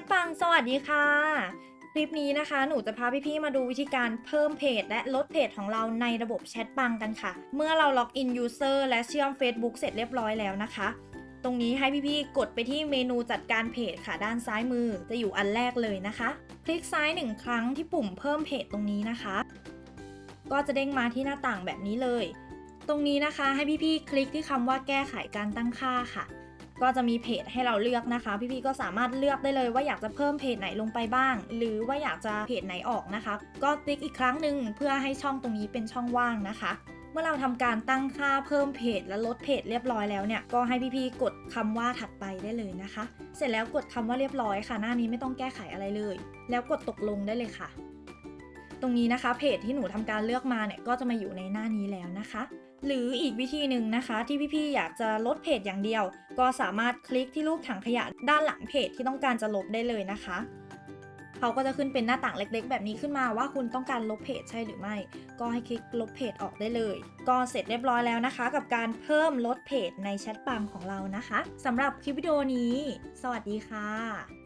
ทปังสวัสดีค่ะ คลิปนี้นะคะ หนูจะพาพี่ๆมาดูวิธีการเพิ่มเพจและลดเพจของเราในระบบแชทปังกันค่ะ เมื่อเราล็อกอิน User และเชื่อม Facebook เสร็จเรียบร้อยแล้วนะคะ ตรงนี้ให้พี่ๆกดไปที่เมนูจัดการเพจค่ะด้านซ้ายมือ จะอยู่อันแรกเลยนะคะ คลิกซ้ายหนึ่งครั้งที่ปุ่มเพิ่มเพจตรงนี้นะคะ ก็จะเด้งมาที่หน้าต่างแบบนี้เลย ตรงนี้นะคะให้พี่ๆคลิกที่คำว่าแก้ไขการตั้งค่าค่ะ ก็จะมีเพจให้เราเลือกนะคะ พี่ๆก็สามารถเลือกได้เลยว่าอยากจะเพิ่มเพจไหนลงไปบ้าง หรือว่าอยากจะเพจไหนออกนะคะ ก็คลิกอีกครั้งหนึ่งเพื่อให้ช่องตรงนี้เป็นช่องว่างนะคะเมื่อเราทำการตั้งค่าเพิ่มเพจและลดเพจเรียบร้อยแล้วเนี่ย ก็ให้พี่ๆกดคำว่าถัดไปได้เลยนะคะ เสร็จแล้วกดคำว่าเรียบร้อยค่ะ หน้านี้ไม่ต้องแก้ไขอะไรเลย แล้วกดตกลงได้เลยค่ะ ตรงนี้นะคะเพจที่หนูทำการเลือกมาเนี่ยก็จะมาอยู่ในหน้านี้แล้วนะคะ หรืออีกวิธีหนึ่งนะคะที่พี่ๆอยากจะลดเพจอย่างเดียว ก็สามารถคลิกที่รูปถังขยะด้านหลังเพจที่ต้องการจะลบได้เลยนะคะเขาก็จะขึ้นเป็นหน้าต่างเล็ก ๆ แบบนี้ขึ้นมาว่าคุณต้องการลบเพจใช่หรือไม่ ก็ให้คลิกลบเพจออกได้เลย ก็เสร็จเรียบร้อยแล้วนะคะ กับการเพิ่มลดเพจในแชทปังของเรานะคะสำหรับคลิปวิดีโอนี้ สวัสดีค่ะ